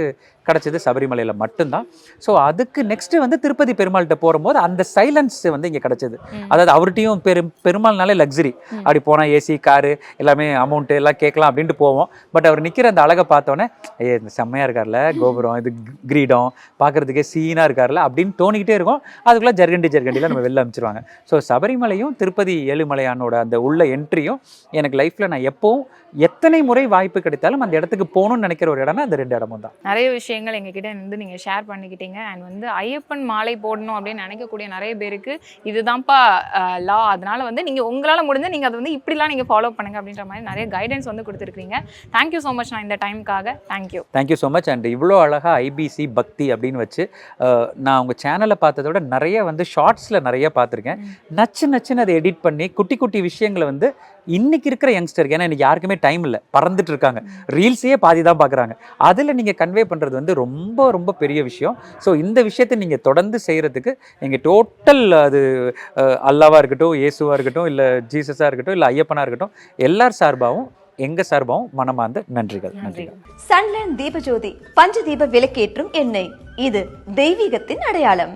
கிடைச்சது சபரிமலையில மட்டும்தான். ஸோ அதுக்கு நெக்ஸ்ட் வந்து திருப்பதி பெருமாள்கிட்ட போகும்போது அந்த சைலன்ஸ் வந்து இங்க கிடைச்சது. அதாவது அவர்கிட்டயும் பெரும் பெருமாள்னாலே லக்ஸரி. அப்படி போனா ஏசி காரு எல்லாமே அமௌண்ட் எல்லாம் கேட்கலாம் அப்படின்ட்டு போவோம். பட் அவர் நிக்கிற அந்த அழகை பார்த்தோன்னே ஏ இந்த செம்மையா இருக்கார்ல கோபுரம் இது கிரீடம் பார்க்கறதுக்கே சீனா இருக்கார்ல அப்படின்னு தோணிக்கிட்டே இருக்கும். அதுக்குள்ள ஜர்கண்டி ஜர்கண்டில நம்ம வெளில அனுப்பிச்சிருவாங்க. ஸோ சபரிமலையும் திருப்பதி ஏழுமலையானோட அந்த உள்ள என்ட்ரியும் எனக்கு லைஃப்ல நான் எப்பவும் எத்தனை முறை வாய்ப்பு கிடைத்தாலும் அந்த இடத்துக்கு போகணும்னு நினைக்கிற ஒரு இடம்னா அந்த ரெண்டு இடமும் தான். நிறைய விஷயங்கள் எங்ககிட்ட வந்து நீங்க ஷேர் பண்ணிக்கிட்டீங்க. அண்ட் வந்து ஐயப்பன் மாலை போடணும் அப்படின்னு நினைக்கக்கூடிய நிறைய பேருக்கு இதுதான்ப்பா லா அதனால வந்து நீங்க உங்களால முடிஞ்ச நீங்க அதை வந்து இப்படிலாம் நீங்க ஃபாலோ பண்ணுங்க அப்படின்ற மாதிரி நிறைய கைடன்ஸ் வந்து கொடுத்துருக்கீங்க தேங்க்யூ ஸோ மச் நான் இந்த டைமுக்காக thank you thank you so much and இவ்வளோ அழகாக ஐபிசி பக்தி அப்படின்னு வச்சு நான் உங்கள் சேனலை பார்த்ததை விட நிறைய வந்து ஷார்ட்ஸில் நிறைய பார்த்துருக்கேன். நச்சு நச்சுன்னு அதை எடிட் பண்ணி குட்டி குட்டி விஷயங்களை வந்து இன்னைக்கு இருக்கிற யங்ஸ்டருக்கு ஏன்னா இன்னைக்கு யாருக்குமே டைம் இல்லை. பறந்துட்டு இருக்காங்க. ரீல்ஸையே பாதி தான் பார்க்குறாங்க அதில் நீங்கள் கன்வே பண்ணுறது வந்து ரொம்ப ரொம்ப பெரிய விஷயம். ஸோ இந்த விஷயத்தை நீங்கள் தொடர்ந்து செய்கிறதுக்கு நீங்கள் டோட்டல் அது அல்லாவாக இருக்கட்டும் இயேசுவா இருக்கட்டும் இல்லை ஜீசஸாக இருக்கட்டும் இல்லை ஐயப்பனா இருக்கட்டும் எல்லார் சார்பாகவும் எங்க சார்பாகவும் மனமார்ந்த நன்றிகள். நன்றிகள். சன்லேண்ட் தீபஜோதி பஞ்சதீப விளக்கேற்றும் எண்ணெய். இது தெய்வீகத்தின் அடையாளம்.